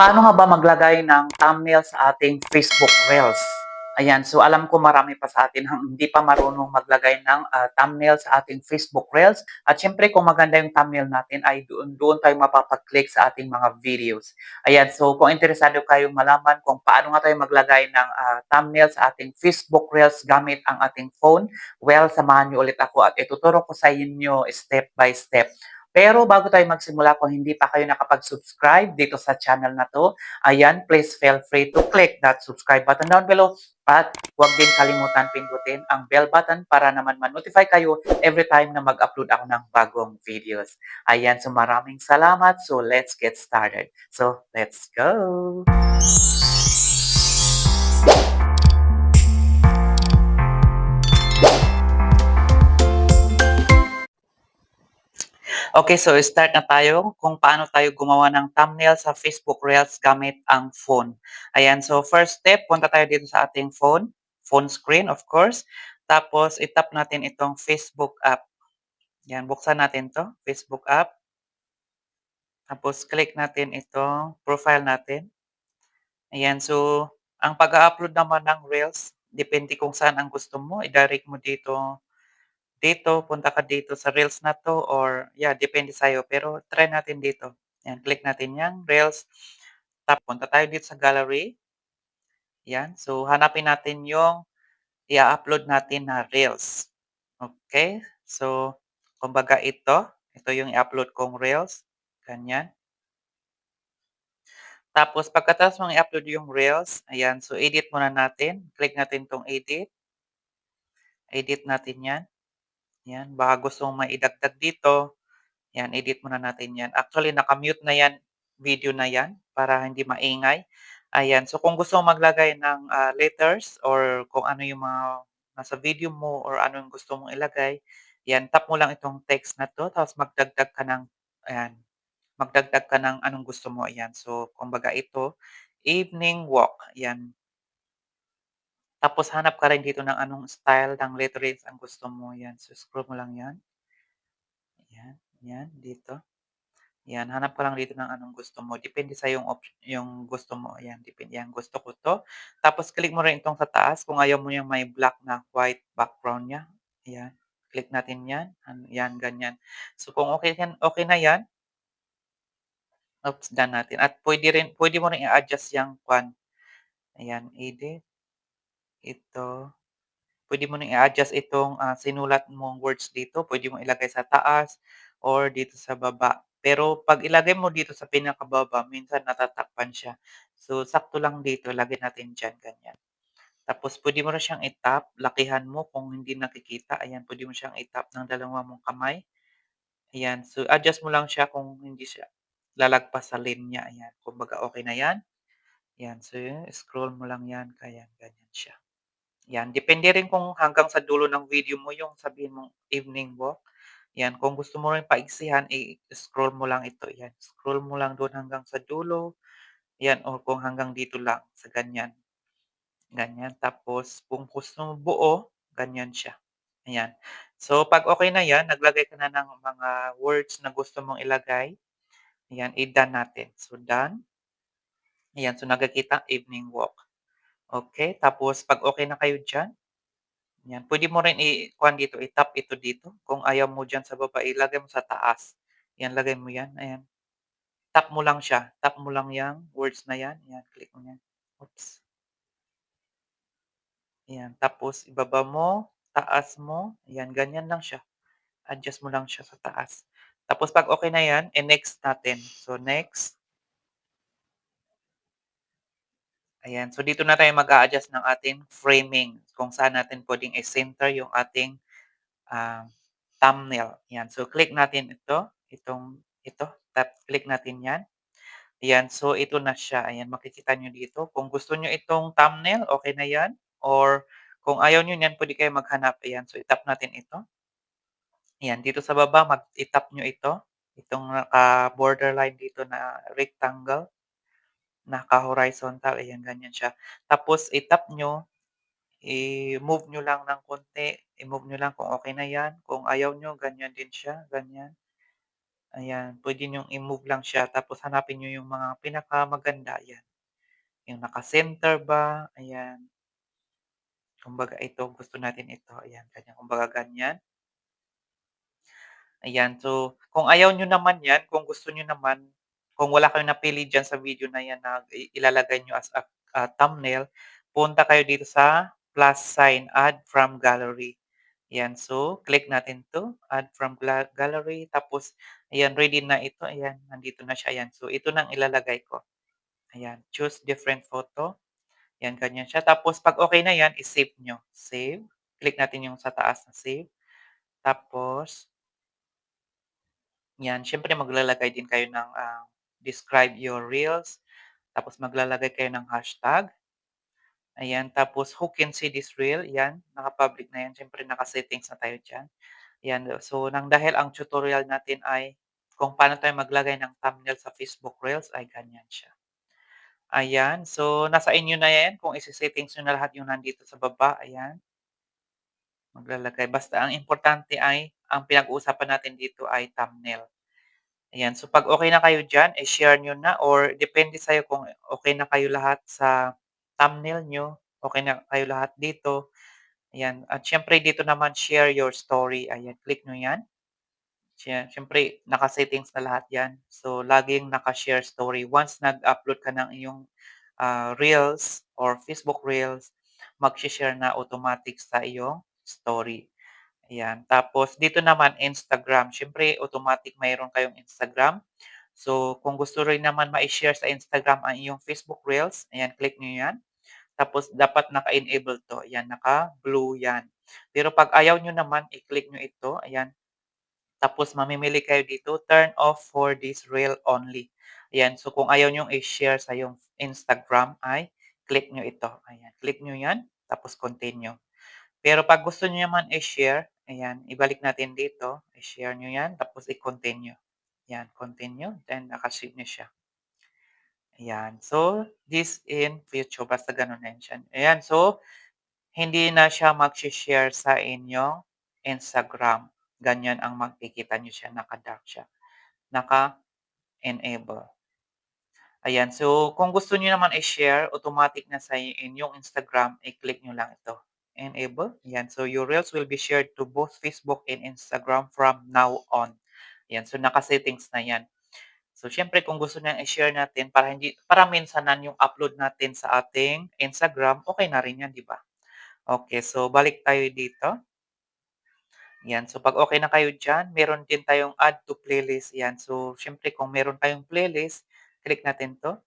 Paano nga ba maglagay ng thumbnail sa ating Facebook Reels? Ayan, so alam ko marami pa sa atin ang hindi pa marunong maglagay ng ah, thumbnail sa ating Facebook Reels. At syempre kung maganda yung thumbnail natin ay doon, doon tayo mapapag-click sa ating mga videos. Ayan, so kung interesado kayong malaman kung paano nga tayo maglagay ng ah, thumbnail sa ating Facebook Reels gamit ang ating phone, well, samahan niyo ulit ako at ituturo ko sa inyo step by step. Pero bago tayo magsimula, kung hindi pa kayo nakapag-subscribe dito sa channel na to, ayan, please feel free to click that subscribe button down below at huwag din kalimutan pindutin ang bell button para naman ma-notify kayo every time na mag-upload ako ng bagong videos. Ayan, so maraming salamat. So let's get started. So let's go! Okay, so start na tayo kung paano tayo gumawa ng thumbnail sa Facebook Reels gamit ang phone. Ayan, so first step, punta tayo dito sa ating phone, phone screen of course. Tapos itap natin itong Facebook app. Yan, buksan natin to, Facebook app. Tapos click natin itong profile natin. Ayan, so ang pag-upload naman ng Reels, depende kung saan ang gusto mo, i-direct mo dito dito, punta ka dito sa reels na 'to or yeah, depende sa'yo. Pero try natin dito. Yan, click natin 'yan, reels. Tap punta tayo dito sa gallery. Yan, so hanapin natin yung i-upload natin na reels. Okay, so kumbaga ito, ito yung i-upload kong reels, ganyan. Tapos pagkatapos mong i-upload yung reels, ayan, so edit muna natin. Click natin 'tong edit. Edit natin 'yan. Yan, baka gusto mong maidagdag dito, yan, edit muna natin yan. Actually, naka-mute na yan, video na yan, para hindi maingay. Ayan, so kung gusto mong maglagay ng ah, letters or kung ano yung mga nasa video mo or ano yung gusto mong ilagay, yan, tap mo lang itong text na to, tapos magdagdag ka ng, ayan, magdagdag ka ng anong gusto mo, ayan. So, kumbaga ito, evening walk, yan. Tapos hanap ka rin dito ng anong style ng letterings ang gusto mo, yan. So, scroll mo lang yan. Yan, yan, dito. Yan, hanap ka lang dito ng anong gusto mo. Depende sa yung, yung gusto mo. Yan, depende. Yan, gusto ko to. Tapos, click mo rin itong sa taas kung ayaw mo yung may black na white background niya. Yan, click natin yan. An- Yan, ganyan. So, kung okay, okay na yan, oops, done natin. At pwede rin, pwede mo rin i-adjust yung kwan. Ayan, edit. Ito. Pwede mo ring i-adjust itong, ah, sinulat mong words dito, pwede mong ilagay sa taas or dito sa baba. Pero 'pag ilagay mo dito sa pinakababa minsan natatakpan siya. So, sakto lang dito lagay natin diyan, ganyan. Tapos puwede mo na siyang i-tap, lakihan mo kung hindi nakikita, ayan puwede mo siyang i-tap ng dalawa mong kamay. Ayan, so adjust mo lang siya kung hindi siya lalagpas sa linya, ayan. Kumbaga okey na 'yan. 'Yan, so scroll mo lang 'yan, kaya ganyan siya. 'Yan, depende rin kung hanggang sa dulo ng video mo yung sabihin mong evening walk. 'Yan, kung gusto mo rin paiksihan, i-scroll mo lang ito, 'yan. Scroll mo lang do'n hanggang sa dulo, 'yan, o kung hanggang dito lang sa ganyan, ganyan. Tapos kung gusto mo buo, ganyan siya, ayan. So 'pag okey na 'yan, naglagay ka na ng mga words na gusto mong ilagay, ayan, i-done natin. So done, ayan, so nakikita evening walk. Okey, tapos 'pag okey na kayo diyan Yan, puwede mo rin i-kuhan dito, i-tap ito dito. Kung ayaw mo diyan sa baba, ilagay mo sa taas. Yan, lagay mo yan, ayan. Tap mo lang siya, tap mo lang yang words na yan, yan, click mo yan. Oops. Yan, tapos ibaba mo, taas mo, yan, ganyan lang siya. Adjust mo lang siya sa taas. Tapos 'pag okey na yan, i-next natin. So next. Ayan, so dito na tayo mag-a-adjust ng ating framing, kung saan natin puwedeng i-center yung ating ah, thumbnail. Yan. So, click natin ito, itong ito, tap click natin 'yan. Ayan, so ito na siya. Ayan, makikita niyo dito. Kung gusto niyo itong thumbnail, okay na 'yan. Or kung ayaw niyo niyan, puwede kayong maghanap. Ayan, so i-tap natin ito. Ayan, dito sa baba mag i-tap niyo ito, itong naka-borderline dito na rectangle, naka-horizontal, ayan, ganyan siya. Tapos i-tap niyo I-move nyo lang ng konti, i-move nyo lang kung okay na 'yan, kung ayaw nyo ganyan din siya, ganyan. Ayan, puwede niyong i-move lang siya tapos hanapin niyo yung mga pinakamaganda, yan. Yung naka-center ba, ayan. Kumbaga ito, gusto natin ito, ayan, ganyan. Kumbaga ganyan. Ayan, so kung ayaw niyo naman yan, kung gusto niyo naman, kung wala kayong napili diyan sa video na yan na ilalagay niyo as a, ah, thumbnail, punta kayo dito sa plus sign, add from gallery. Ayan, so click natin 'to, add from gallery tapos ayan, ready na ito, ayan, nandito na siya, ayan. So ito na ang ilalagay ko. Ayan, choose different photo. Yan, ganyan siya. Tapos 'pag okey na yan, i-save niyo. Save, click natin yung sa taas na save. Tapos yan, siyempre maglalagay din kayo ng, ah, describe your reels, tapos maglalagay kayo ng hashtag. Ayan, tapos who can see this reel, yan, naka-public na yan, siyempre naka-settings na tayo diyan. Yan, so nang dahil ang tutorial natin ay kung paano tayo maglagay ng thumbnail sa Facebook Reels ay ganyan siya. Ayan, so nasa inyo na yan kung ise-settings niyo na lahat yung nandito sa baba, ayan. Maglalagay basta ang importante ay ang pinag-uusapan natin dito ay thumbnail. Ayan, so 'pag okey na kayo diyan, i-share niyo na or depende sa'yo kung okey na kayo lahat sa thumbnail niyo, okey na kayo lahat dito, ayan. At siyempre dito naman share your story, ayan, click niyo 'yan. Siye siyempre naka-settings na lahat 'yan. So, laging naka-share story. Once nag-upload ka ng iyong, ah, reels or Facebook Reels, magshe-share na automatic sa iyong story, ayan. Tapos dito naman Instagram, siyempre automatic mayroon kayong Instagram. So, kung gusto rin naman mai-share sa Instagram ang iyong Facebook Reels, ayan, click niyo 'yan. Tapos dapat naka-enable 'to, ayan, naka-blue 'yan. Pero 'pag ayaw niyo naman, i-click niyo ito, ayan. Tapos mamimili kayo dito, turn off for this reel only. Ayan, so kung ayaw niyong i-share sa iyong Instagram ay click niyo ito, ayan. Click niyo 'yan, tapos continue. Pero 'pag gusto niyo naman i-share, ayan, ibalik natin dito, i-share niyo 'yan, tapos i-continue. 'Yan, continue, then naka-save na siya. Ayan, so this in future, basta gano'n na siya. Ayan, so hindi na siya magshe-share sa inyong Instagram. Ganyan ang makikita niyo siya, naka-dark siya, naka-enable. Ayan, so kung gusto niyo naman i-share automatic na sa inyong Instagram, i-click niyo lang ito, enable, 'yan. So your reels will be shared to both Facebook and Instagram from now on. 'Yan, so naka-settings na 'yan. So siyempre kung gusto niyang i-share natin para hindi para minsanan yung upload natin sa ating Instagram, okey na rin 'yan, 'di ba? Okey, so balik tayo dito. 'Yan, so 'pag okey na kayo diyan, meron din tayong add to playlist, 'yan. So siyempre kung meron kayong playlist, click natin 'to.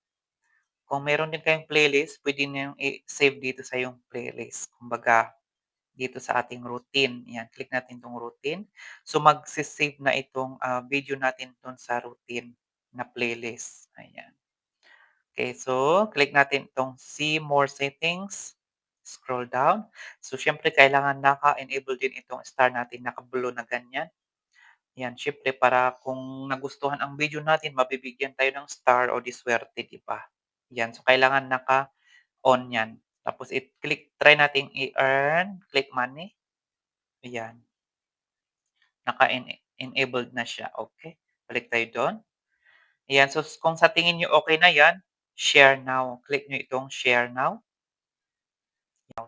Kung meron din kayong playlist, puwede niyong i-save dito sa iyong playlist. Kumbaga dito sa ating routine, 'yan, click natin 'tong routine. So magse-save na itong, ah, video natin do'n sa routine na playlist, ayan. Okey, so click natin itong see more settings, scroll down. So siyempre kailangan naka-enable din itong star natin, naka-blue na ganyan. 'Yan, siyempre para kung nagustuhan ang video natin, mabibigyan tayo ng star o 'di swerte, 'di ba? 'Yan, so kailangan naka-on 'yan. Tapos i-click try nating i-earn, click money. Ayan. Naka-ene enabled na siya, okey. Balik tayo do'n. Ayan, so kung sa tingin niyo okey na 'yan, share now, click niyo itong share now.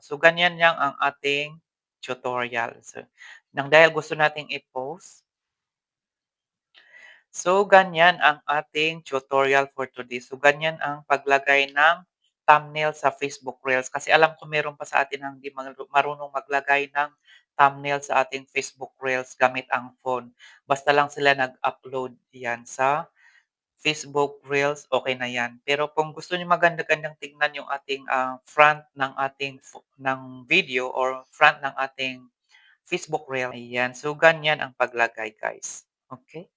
So ganyan lang ang ating tutorial. So nang dahil gusto nating i-post So ganyan ang ating tutorial for today. So ganyan ang paglagay ng thumbnail sa Facebook Reels. Kasi alam ko meron pa sa atin ang hindi maru marunong maglagay ng thumbnail sa ating Facebook Reels gamit ang phone. Basta lang sila nag-upload 'yan sa Facebook Reels, okey na 'yan. Pero kung gusto niyo maganda-gandang tignan yung ating, ah, front ng ating ng video or front ng ating Facebook Reel, ayan. So ganyan ang paglagay guys, okey.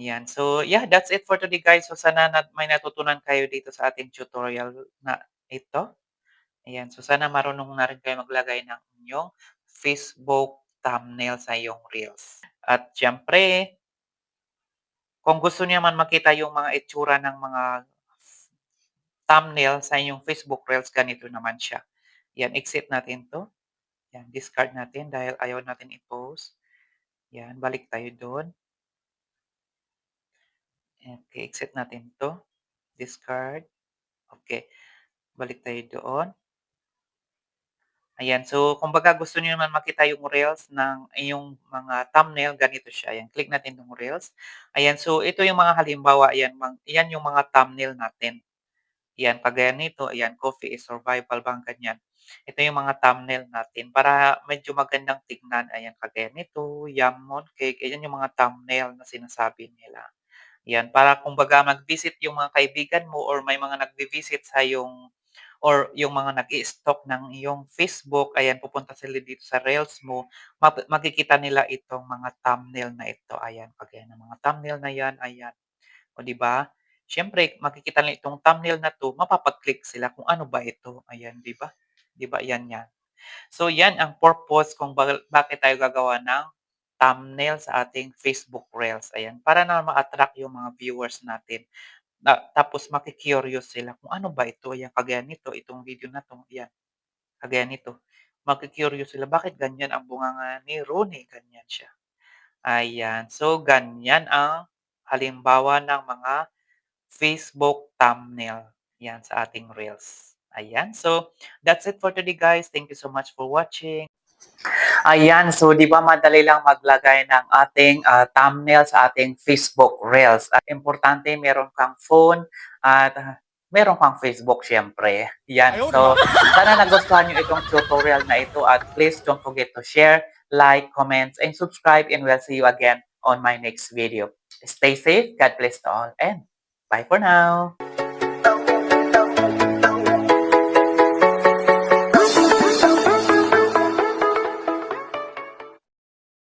Ayan, so yeah, that's it for today guys. So sana na may natutunan kayo dito sa ating tutorial na ito. Ayan, so sana marunong na rin kayo maglagay ng inyong Facebook thumbnail sa iyong reels. At siyempre kung gusto niyo naman makita yung mga itsura ng mga thumbnail sa inyong Facebook Reels, ganito naman siya. 'Yan, exit natin 'to. 'Yan, discard natin dahil ayaw natin i-post. 'Yan, balik tayo do'n. Okay, exit natin 'to. Discard. Okay, balik tayo doon. Ayan, so kumbaga gusto niyo naman makita yung reels ng iyong mga thumbnail, ganito siya, ayan, click natin yung reels. Ayan, so ito yung mga halimbawa, ayan, mang yan yung mga thumbnail natin. Yan, kagaya nito, ayan, coffee is survival bang ganyan. Ito yung mga thumbnail natin para medyo magandang tignan, ayan, kagaya nito, yum mooncake, ayan yung mga thumbnail na sinasabi nila. Yan, para kumbaga mag-visit yung mga kaibigan mo or may mga nagvi-visit sa iyong or yung mga nag stalk ng iyong Facebook, ayan, pupunta sila dito sa reels mo, map makikita nila itong mga thumbnail na ito, ayan, kagaya ng mga thumbnail na yan, ayan. O 'di ba? Siyempre makikita nila itong thumbnail na 'to, mapapa-click sila kung ano ba ito, ayan, 'di ba? 'Di ba, yan yan. So yan ang purpose kung ba bakit tayo gagawa ng thumbnail sa ating Facebook Reels, ayan. Para naman ma-attract yung mga viewers natin. Na tapos maki-curious sila kung ano ba ito, ayan, kagaya nito, itong video na 'to, yan, kagaya nito. Maki-curious sila, bakit ganyan ang bunganga ni Rooney, ganyan siya. Ayan, so ganyan ang halimbawa ng mga Facebook thumbnail, yan sa ating reels. Ayan, so that's it for today guys. Thank you so much for watching. Ayan, so 'di ba madali lang maglagay ng ating, ah, thumbnail sa ating Facebook Reels at importante meron kang phone at, ah, meron kang Facebook siyempre, 'yan. So, sana nagustuhan niyo itong tutorial na ito at please don't forget to share, like, comments, and subscribe and we'll see you again on my next video. Stay safe, God bless to all, and bye for now.